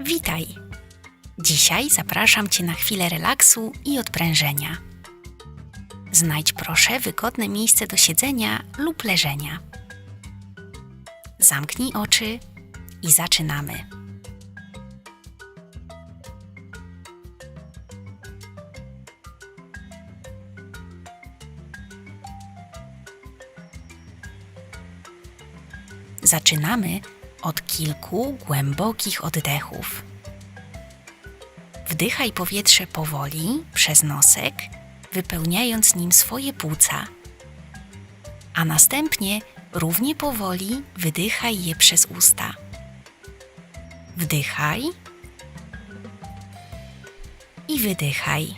Witaj! Dzisiaj zapraszam Cię na chwilę relaksu i odprężenia. Znajdź proszę wygodne miejsce do siedzenia lub leżenia. Zamknij oczy i zaczynamy. Zaczynamy od kilku głębokich oddechów. Wdychaj powietrze powoli przez nosek, wypełniając nim swoje płuca, a następnie równie powoli wydychaj je przez usta. Wdychaj i wydychaj.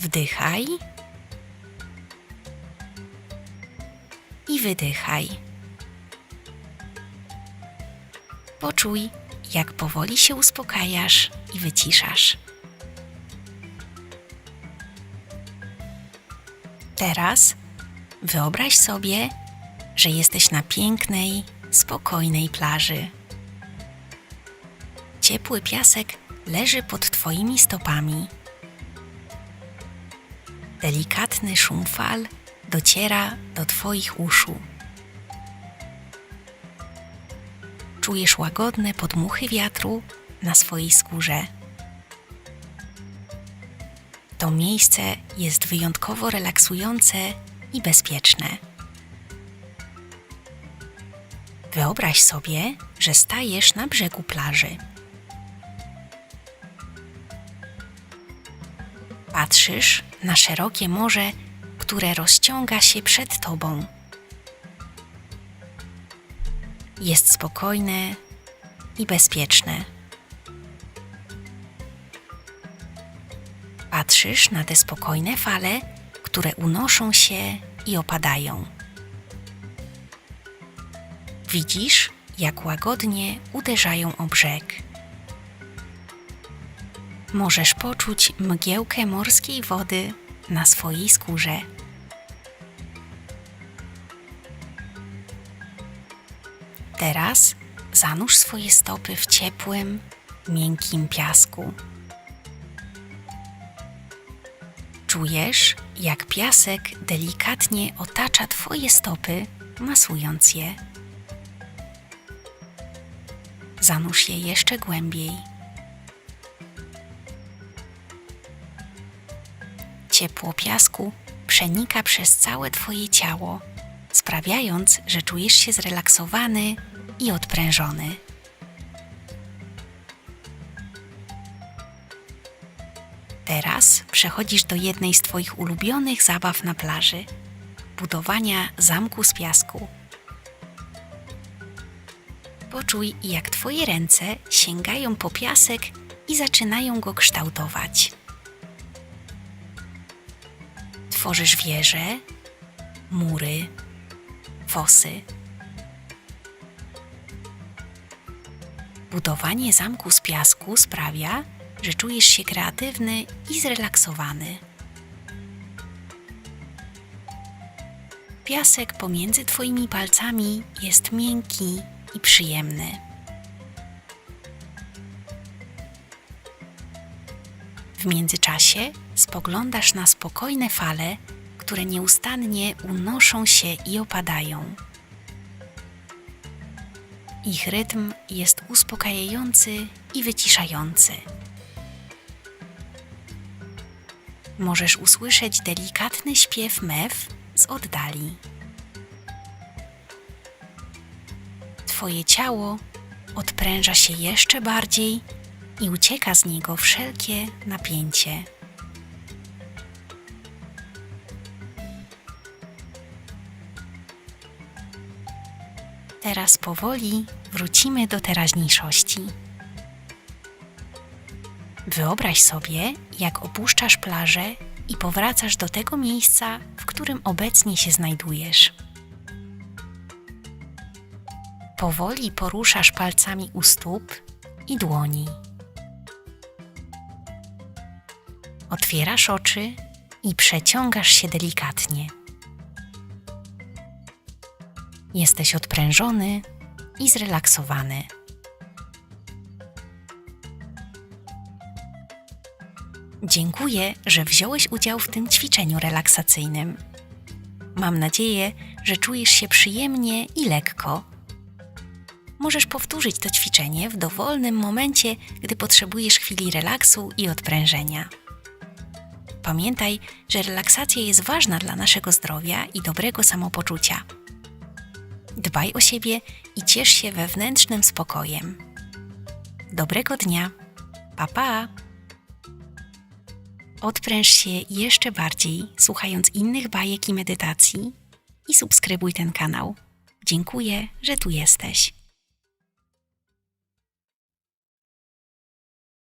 Wdychaj i wydychaj. Poczuj, jak powoli się uspokajasz i wyciszasz. Teraz wyobraź sobie, że jesteś na pięknej, spokojnej plaży. Ciepły piasek leży pod Twoimi stopami. Delikatny szum fal dociera do Twoich uszu. Czujesz łagodne podmuchy wiatru na swojej skórze. To miejsce jest wyjątkowo relaksujące i bezpieczne. Wyobraź sobie, że stajesz na brzegu plaży. Patrzysz na szerokie morze, które rozciąga się przed tobą. Jest spokojne i bezpieczne. Patrzysz na te spokojne fale, które unoszą się i opadają. Widzisz, jak łagodnie uderzają o brzeg. Możesz poczuć mgiełkę morskiej wody na swojej skórze. Teraz zanurz swoje stopy w ciepłym, miękkim piasku. Czujesz, jak piasek delikatnie otacza Twoje stopy, masując je. Zanurz je jeszcze głębiej. Ciepło piasku przenika przez całe Twoje ciało, sprawiając, że czujesz się zrelaksowany i odprężony. Teraz przechodzisz do jednej z Twoich ulubionych zabaw na plaży budowania zamku z piasku. Poczuj, jak Twoje ręce sięgają po piasek i zaczynają go kształtować. Tworzysz wieże, mury, fosy. Budowanie zamku z piasku sprawia, że czujesz się kreatywny i zrelaksowany. Piasek pomiędzy Twoimi palcami jest miękki i przyjemny. W międzyczasie spoglądasz na spokojne fale, które nieustannie unoszą się i opadają. Ich rytm jest uspokajający i wyciszający. Możesz usłyszeć delikatny śpiew mew z oddali. Twoje ciało odpręża się jeszcze bardziej i ucieka z niego wszelkie napięcie. Teraz powoli wrócimy do teraźniejszości. Wyobraź sobie, jak opuszczasz plażę i powracasz do tego miejsca, w którym obecnie się znajdujesz. Powoli poruszasz palcami u stóp i dłoni. Otwierasz oczy i przeciągasz się delikatnie. Jesteś odprężony i zrelaksowany. Dziękuję, że wziąłeś udział w tym ćwiczeniu relaksacyjnym. Mam nadzieję, że czujesz się przyjemnie i lekko. Możesz powtórzyć to ćwiczenie w dowolnym momencie, gdy potrzebujesz chwili relaksu i odprężenia. Pamiętaj, że relaksacja jest ważna dla naszego zdrowia i dobrego samopoczucia Dbaj o siebie i ciesz się wewnętrznym spokojem. Dobrego dnia. Pa pa! Odpręż się jeszcze bardziej, słuchając innych bajek i medytacji i subskrybuj ten kanał. Dziękuję, że tu jesteś.